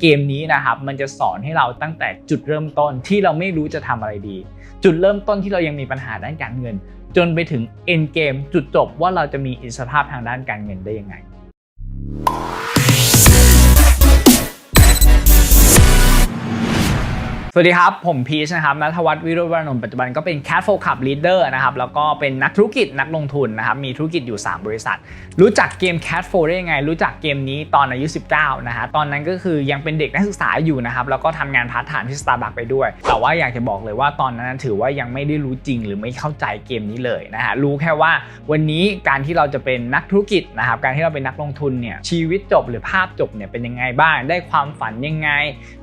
เกมนี้นะครับมันจะสอนให้เราตั้งแต่จุดเริ่มต้นที่เราไม่รู้จะทำอะไรดี จุดเริ่มต้นที่เรายังมีปัญหาด้านการเงิน จนไปถึง end game จุดจบว่าเราจะมีอิสรภาพทางด้านการเงินได้ยังไง สวัสดีครับ ผมพีชนะครับนัทวัฒน์วิโรจน์วรนนท์ปัจจุบันก็เป็น Cat f o Club Leader นะครับ แล้วก็เป็นนักธุรกิจนักลงทุนนะครับ มีธุรกิจอยู่ 3 บริษัท รู้จักเกม Cat f o ได้ยังไง รู้จักเกมนี้ตอนอายุ 19 นะฮะ ตอนนั้นก็คือยังเป็นเด็กนักศึกษาอยู่นะครับ แล้วก็ทำงานพาร์ทไทม์ที่ Starbucks ไปด้วย แต่ว่าอยากจะบอกเลยว่าตอนนั้นถือว่ายังไม่ได้รู้จริงหรือไม่เข้าใจเกมนี้เลยนะฮะ รู้แค่ว่าวันนี้การที่เราจะเป็นนักธุรกิจนะครับ การที่เราเป็นนักลงทุนเนี่ย ชีวิตจบหรือภาพจบเนี่ยเป็นยังไงบ้าง ได้ความฝันยังไง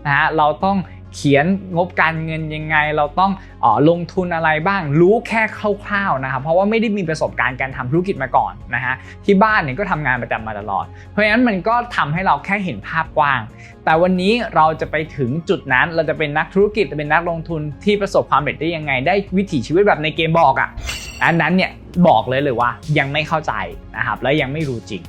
นะฮะ เราต้อง เขียนงบการเงินยังไง เราต้องออลงทุนอะไรบ้าง รู้แค่คร่าวๆนะครับเพราะว่าไม่ได้มีประสบการณ์การทำธุรกิจมาก่อนนะฮะที่บ้านเนี่ยก็ทำงานประจำมาตลอด เพราะฉะนั้นมันก็ทำให้เราแค่เห็นภาพกว้าง แต่วันนี้เราจะไปถึงจุดนั้น เราจะเป็นนักธุรกิจจะเป็นนักลงทุนที่ประสบความสำเร็จได้ยังไง ได้วิถีชีวิตแบบในเกมบอกอะ่ะอันนั้นเนี่ยบอกเลยเลยว่ายังไม่เข้าใจนะครับและยังไม่รู้จริง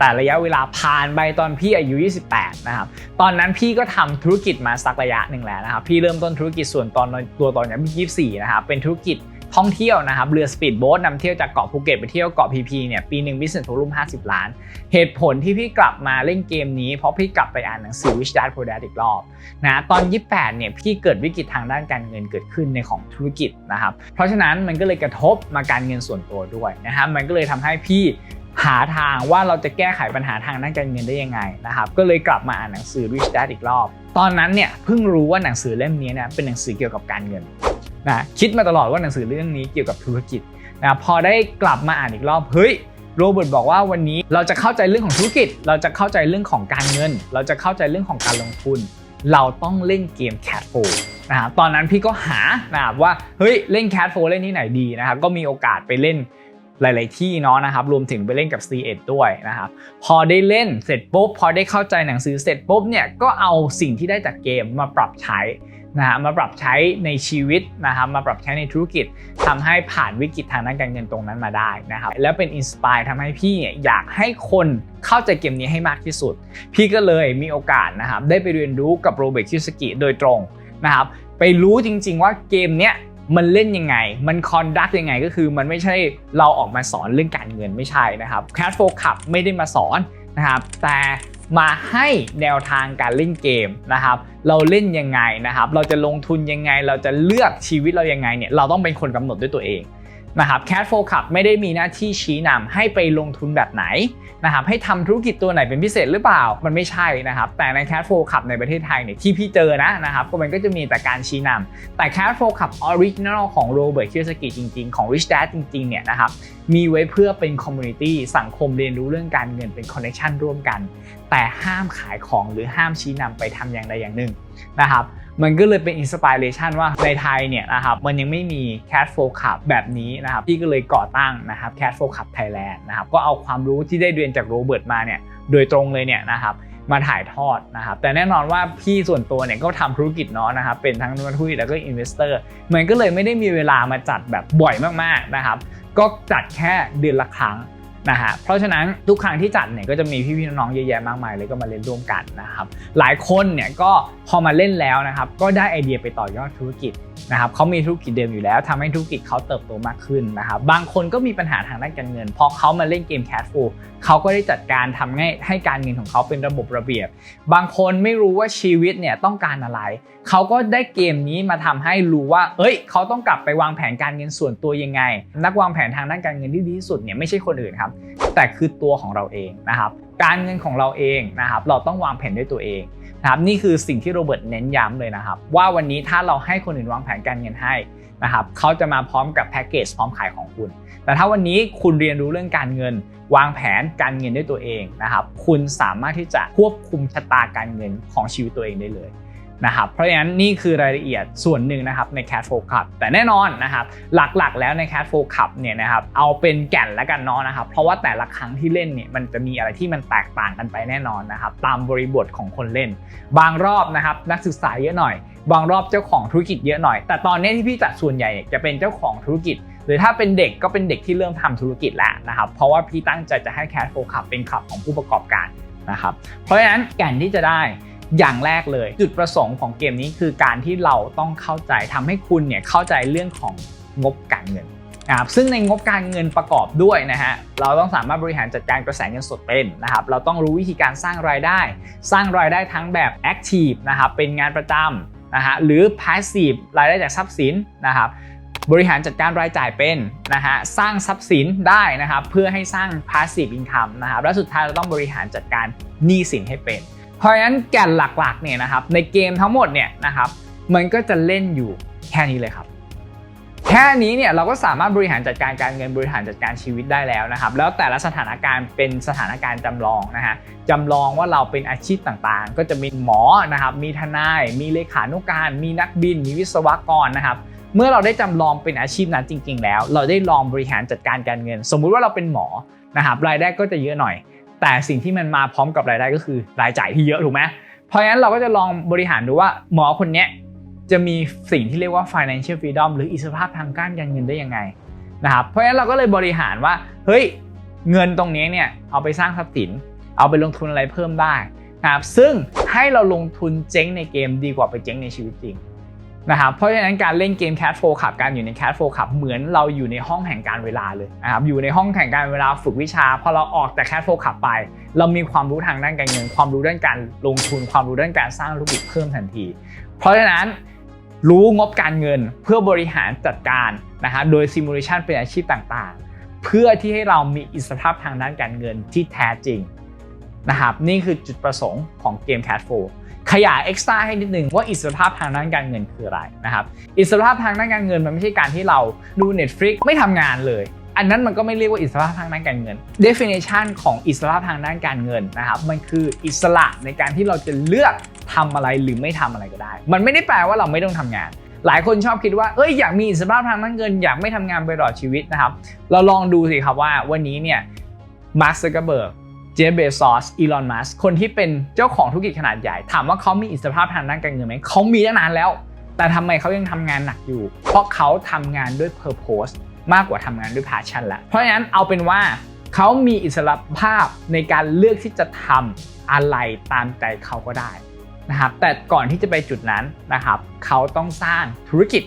แต่ระยะเวลาผ่านไปตอนพี่อายุ 28 นะครับ ตอนนั้นพี่ก็ทำธุรกิจมาสักระยะหนึ่งแล้วนะครับ พี่เริ่มต้นธุรกิจส่วนตอนตัวตอนนี้พี่ 24 นะครับ เป็นธุรกิจท่องเที่ยวนะครับ เรือสปีดโบ๊ทนำเที่ยวจากเกาะภูเก็ตไปเที่ยวเกาะพีพีเนี่ยปีหนึ่ง business volume 50 ล้าน เหตุผลที่พี่กลับมาเล่นเกมนี้ เพราะพี่กลับไปอ่านหนังสือ Rich Dad Poor Dad อีกรอบนะตอน 28 เนี่ยพี่เกิดวิกฤตทางด้านการเงินเกิดขึ้นในของธุรกิจนะครับ เพราะฉะนั้นมันก็เลยกระทบมาการเงินส่วนตัวด้วยนะครับมันก็เลยทำให้พี่ หาทางว่าเราจะแก้ไขปัญหาทางด้านการเงินได้ยังไงนะครับก็เลยกลับมาอ่านหนังสือ Rich Dad อีกรอบ ตอนนั้นเนี่ยเพิ่งรู้ว่าหนังสือเล่มนี้เนี่ยเป็นหนังสือเกี่ยวกับการเงินนะคิดมาตลอดว่าหนังสือเรื่องนี้เกี่ยวกับธุรกิจนะพอได้กลับมาอ่านอีกรอบเฮ้ยโรเบิร์ตบอกว่าวันนี้เราจะเข้าใจเรื่องของธุรกิจ เราจะเข้าใจเรื่องของการเงิน เราจะเข้าใจเรื่องของการลงทุน เราต้องเล่นเกม Cat 4นะครับตอนนั้นพี่ก็หานะครับว่าเฮ้ยเล่น Cat 4เล่นที่ไหนดีนะครับก็มีโอกาสไปเล่น หลาย ๆ ที่เนาะนะครับ รวมถึงไปเล่นกับ C1 ด้วยนะครับ พอได้เล่นเสร็จปุ๊บ พอได้เข้าใจหนังสือเสร็จปุ๊บเนี่ย ก็เอาสิ่งที่ได้จากเกมมาปรับใช้นะฮะมาปรับใช้ในชีวิตนะครับมาปรับใช้ในธุรกิจทำให้ผ่านวิกฤตทางด้านการเงินตรงนั้นมาได้นะครับแล้วเป็นอินสปายทำให้พี่เนี่ยอยากให้คนเข้าใจเกมนี้ให้มากที่สุด พี่ก็เลยมีโอกาสนะครับได้ไปเรียนรู้กับโรเบิร์ตคิวสกิโดยตรงนะครับไปรู้จริง ๆ ว่าเกมเนี้ย มันเล่นยังไง มันคอนดักยังไงก็คือมันไม่ใช่เราออกมาสอนเรื่องการเงินไม่ใช่นะครับ Cash Flow Club ไม่ได้มาสอนนะครับแต่มาให้แนวทางการเล่นเกมนะครับ เราเล่นยังไงนะครับ เราจะลงทุนยังไง เราจะเลือกชีวิตเรายังไงเนี่ย เราต้องเป็นคนกำหนดด้วยตัวเอง นะครับ Cash Flow Club ไม่ได้มีหน้าที่ชี้นำให้ไปลงทุนแบบไหนนะครับให้ทำธุรกิจตัวไหนเป็นพิเศษหรือเปล่า มันไม่ใช่นะครับ แต่ใน Cash Flow Club ในประเทศไทยเนี่ยที่พี่เจอนะนะครับก็มันก็จะมีแต่การชี้นำแต่ Cash Flow Club Original ของ Robert Kiyosaki จริงๆ ของ Rich Dad จริงๆเนี่ยนะครับมีไว้เพื่อเป็นคอมมูนิตี้สังคมเรียนรู้เรื่องการเงินเป็นคอนเนคชันร่วมกัน แต่ห้ามขายของหรือห้ามชี้นำไปทำอย่างใดอย่างหนึ่งนะครับ มันก็เลยเป็นอินสปิเรชันว่าในไทยเนี่ยนะครับมันยังไม่มี Cat f o Club แบบนี้นะครับพี่ก็เลยก่อตั้งนะครับ Cat f o Club Thailand นะครับก็เอาความรู้ที่ได้เรียนจากโรเบิร์ตมาเนี่ยโดยตรงเลยเนี่ยนะครับมาถ่ายทอดนะครับ แต่แน่นอนว่าพี่ส่วนตัวเนี่ยก็ทำธุรกิจเนาะนะครับ เป็นทั้งนักธุรกิจแล้วก็อินเวสเตอร์ มันก็เลยไม่ได้มีเวลามาจัดแบบบ่อยมากๆนะครับ ก็จัดแค่เดือนละครั้ง นะฮะเพราะฉะนั้นทุกครั้งที่จัดเนี่ยก็จะมีพี่ๆน้องๆเยอะแยะมากมายเลยก็มาเล่นร่วมกันนะครับหลายคนเนี่ยก็พอมาเล่นแล้วนะครับก็ได้ไอเดียไปต่อยอดธุรกิจนะครับเขามีธุรกิจเดิมอยู่แล้วทำให้ธุรกิจเขาเติบโตมากขึ้นนะครับบางคนก็มีปัญหาทางด้านการเงิน พอเขามาเล่นเกม Cash Flow เขาก็ได้จัดการทำให้ให้การเงินของเขาเป็นระบบระเบียบ บางคนไม่รู้ว่าชีวิตเนี่ยต้องการอะไรเขาก็ได้เกมนี้มาทำให้รู้ว่า เอ้ย เขาต้องกลับไปวางแผนการเงินส่วนตัวยังไง นักวางแผนทางด้านการเงินที่ดีที่สุดเนี่ยไม่ใช่คนอื่นครับแต่คือตัวของเราเองนะครับการเงินของเราเองนะครับเราต้องวางแผนด้วยตัวเองนะครับนี่คือสิ่งที่โรเบิร์ตเน้นย้ำเลยนะครับ ว่าวันนี้ถ้าเราให้คนอื่นวางแผนการเงินให้นะครับเขาจะมาพร้อมกับแพ็กเกจพร้อมขายของคุณ แต่ถ้าวันนี้คุณเรียนรู้เรื่องการเงิน วางแผนการเงินด้วยตัวเองนะครับ คุณสามารถที่จะควบคุมชะตาการเงินของชีวิตตัวเองได้เลย นะครับเพราะฉะนั้นนี่คือรายละเอียดส่วนหนึ่งนะครับใน Cat f o Club แต่แน่นอนนะครับหลักๆ แล้วใน Cat f o Club เนี่ยนะครับเอาเป็นแก่นแล้วกันเนาะนะครับเพราะว่าแต่ละครั้งที่เล่นเนี่ยมันจะมีอะไรที่มันแตกต่างกันไปแน่นอนนะครับตามบริบทของคนเล่น บางรอบนะครับนักศึกษาเยอะหน่อย บางรอบเจ้าของธุรกิจเยอะหน่อย แต่ตอนนี้ที่พี่จัดส่วนใหญ่เนี่ยจะเป็นเจ้าของธุรกิจ หรือถ้าเป็นเด็กก็เป็นเด็กที่เริ่มทำธุรกิจแล้วนะครับเพราะว่าพี่ตั้งใจจะให้ Cat f o Club เป็นคลับของผู้ประกอบการนะครับเพราะฉะนั้นแก่นที่จะได้ อย่างแรกเลย จุดประสงค์ของเกมนี้คือการที่เราต้องเข้าใจทำให้คุณเนี่ยเข้าใจเรื่องของงบการเงินนะครับซึ่งในงบการเงินประกอบด้วยนะฮะเราต้องสามารถบริหารจัดการกระแสเงินสดเป็นนะครับเราต้องรู้วิธีการสร้างรายได้ สร้างรายได้ทั้งแบบ Active นะครับเป็นงานประจำนะฮะหรือ Passive รายได้จากทรัพย์สินนะครับบริหารจัดการรายจ่ายเป็นนะฮะสร้างทรัพย์สินได้นะครับเพื่อให้สร้าง Passive Income นะครับและสุดท้ายเราต้องบริหารจัดการหนี้สินให้เป็น เพราะฉะนั้นแก่นหลักๆเนี่ยนะครับในเกมทั้งหมดเนี่ยนะครับมันก็จะเล่นอยู่แค่นี้เลยครับ แค่นี้เนี่ยเราก็สามารถบริหารจัดการการเงินบริหารจัดการชีวิตได้แล้วนะครับ แล้วแต่ละสถานการณ์เป็นสถานการณ์จำลองนะฮะจำลองว่าเราเป็นอาชีพต่างๆ ก็จะมีหมอนะครับมีทนาย มีเลขานุการ มีนักบิน มีวิศวกรนะครับเมื่อเราได้จำลองเป็นอาชีพนั้นจริง ๆ แล้ว เราได้ลองบริหารจัดการการเงิน สมมุติว่าเราเป็นหมอนะครับรายได้ก็จะเยอะหน่อย แต่สิ่งที่มันมาพร้อมกับรายได้ก็คือรายจ่ายที่เยอะถูกไหมเพราะฉะนั้นเราก็จะลองบริหารดูว่าหมอคนนี้จะมีสิ่งที่เรียกว่า financial freedom หรืออิสรภาพทางการเงินได้ยังไงนะครับเพราะฉะนั้นเราก็เลยบริหารว่าเฮ้ยเงินตรงนี้เนี่ยเอาไปสร้างทรัพย์สิน เอาไปลงทุนอะไรเพิ่มได้นะครับซึ่งให้เราลงทุนเจ๊งในเกมดีกว่าไปเจ๊งในชีวิตจริง นะครับเพราะฉะนั้นการเล่นเกม Cat 4 Club การอยู่ใน Cat 4 Club เหมือนเราอยู่ในห้องแห่งการเวลาเลยนะครับอยู่ในห้องแห่งการเวลาฝึกวิชาพอเราออกจาก Cat 4 Club ไป เรามีความรู้ทางด้านการเงิน ความรู้ด้านการลงทุน ความรู้ด้านการสร้างธุรกิจเพิ่มทันที เพราะฉะนั้นรู้งบการเงินเพื่อบริหารจัดการนะฮะโดยซิมูเลชันเป็นอาชีพต่างๆ เพื่อที่ให้เรามีอิสรภาพทางด้านการเงินที่แท้จริง นะครับนี่คือจุดประสงค์ของเกม Cat 4ขยาย extra ให้นิดนึงว่าอิสรภาพทางด้านการเงินคืออะไรนะครับอิสรภาพทางด้านการเงินมันไม่ใช่การที่เราดู Netflix ไม่ทำงานเลย อันนั้นมันก็ไม่เรียกว่าอิสระทางด้านการเงิน definition ของอิสระทางด้านการเงินนะครับมันคืออิสระในการที่เราจะเลือกทำอะไรหรือไม่ทำอะไรก็ได้ มันไม่ได้แปลว่าเราไม่ต้องทำงาน หลายคนชอบคิดว่าเอ้ยอยากมีอิสระทางด้านเงิน อยากไม่ทำงานไปตลอดชีวิตนะครับเราลองดูสิครับว่าวันนี้เนี่ยมาร์คซักเกอร์เบิร์ก เจฟเบซอส อีลอน มัสคนที่เป็นเจ้าของธุรกิจขนาดใหญ่ ถามว่าเขามีอิสรภาพทางด้านการเงินไหม เขามีตั้งนานแล้ว แต่ทำไมเขายังทำงานหนักอยู่ เพราะเขาทำงานด้วย Purpose มากกว่าทำงานด้วย Passion แล้วเพราะฉะนั้นเอาเป็นว่าเขามีอิสรภาพในการเลือกที่จะทำอะไรตามใจเขาก็ได้นะครับแต่ก่อนที่จะไปจุดนั้นนะครับเขาต้องสร้างธุรกิจ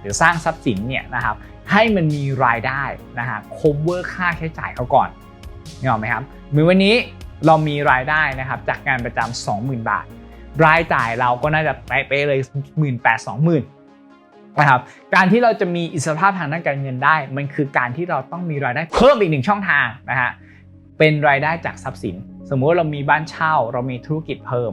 หรือสร้างทรัพย์สินเนี่ยนะครับให้มันมีรายได้นะฮะ cover ค่าใช้จ่ายเขาก่อน นี่ออกไหมครับเมือวันนี้เรามีรายได้นะครับจากงานประจำ20,000 บาท รายจ่ายเราก็น่าจะเป๊ะๆเลย 1 8 0 0 0 20,000นะครับการที่เราจะมีอิสรภาพทางด้านการเงินได้ มันคือการที่เราต้องมีรายได้เพิ่มอีกหนึ่งช่องทางนะฮะเป็นรายได้จากทรัพย์สิน สมมุติเรามีบ้านเช่า เรามีธุรกิจเพิ่ม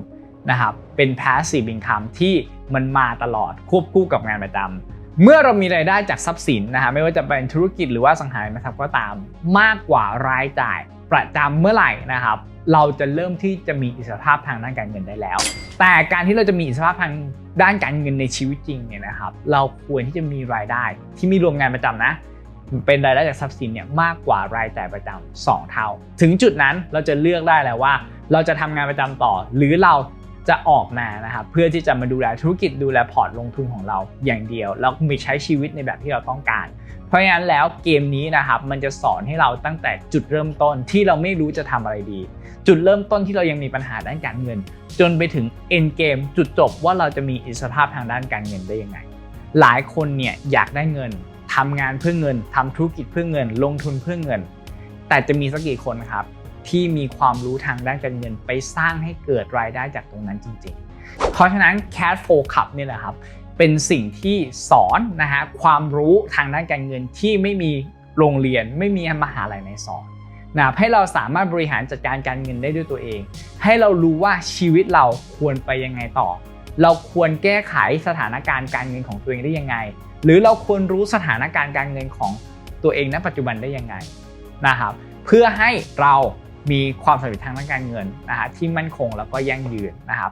นะครับเป็น passive income ที่มันมาตลอดควบคู่กับงานประจำ เมื่อเรามีรายได้จากทรัพย์สินนะฮะไม่ว่าจะเป็นธุรกิจหรือว่าสังหาริมทรัพย์ก็ตาม มากกว่ารายจ่ายประจำเมื่อไหร่นะครับ เราจะเริ่มที่จะมีอิสรภาพทางด้านการเงินได้แล้ว แต่การที่เราจะมีอิสรภาพทางด้านการเงินในชีวิตจริงเนี่ยนะครับ เราควรที่จะมีรายได้ที่มีรวมงานประจำนะเป็นรายได้จากทรัพย์สินเนี่ยมากกว่ารายจ่ายประจำสองเท่า ถึงจุดนั้นเราจะเลือกได้แล้วว่า เราจะทำงานประจำต่อ หรือเรา จะออกมานะครับเพื่อที่จะมาดูแลธุรกิจดูแลพอร์ตลงทุนของเราอย่างเดียว แล้วมีใช้ชีวิตในแบบที่เราต้องการ เพราะฉะนั้นแล้วเกมนี้นะครับมันจะสอนให้เราตั้งแต่จุดเริ่มต้นที่เราไม่รู้จะทำอะไรดี จุดเริ่มต้นที่เรายังมีปัญหาด้านการเงิน จนไปถึง end game จุดจบว่าเราจะมีอิสรภาพทางด้านการเงินได้ยังไง หลายคนเนี่ยอยากได้เงินทำงานเพื่อเงินทำธุรกิจเพื่อเงิน ลงทุนเพื่อเงิน แต่จะมีสักกี่คนครับ ที่มีความรู้ทางด้านการเงินไปสร้างให้เกิดรายได้จากตรงนั้นจริงๆ เพราะฉะนั้น Cat 4 Cup นี่แหละครับ เป็นสิ่งที่สอนนะฮะความรู้ทางด้านการเงินที่ไม่มีโรงเรียนไม่มีมหาลัยในสอนนะให้เราสามารถบริหารจัดการการเงินได้ด้วยตัวเอง ให้เรารู้ว่าชีวิตเราควรไปยังไงต่อ เราควรแก้ไขสถานการณ์การเงินของตัวเองได้ยังไง หรือเราควรรู้สถานการณ์การเงินของตัวเองณปัจจุบันได้ยังไงนะครับเพื่อให้เรา มีความสำเร็จทางด้านการเงินนะฮะที่มั่นคงแล้วก็ยั่งยืนนะครับ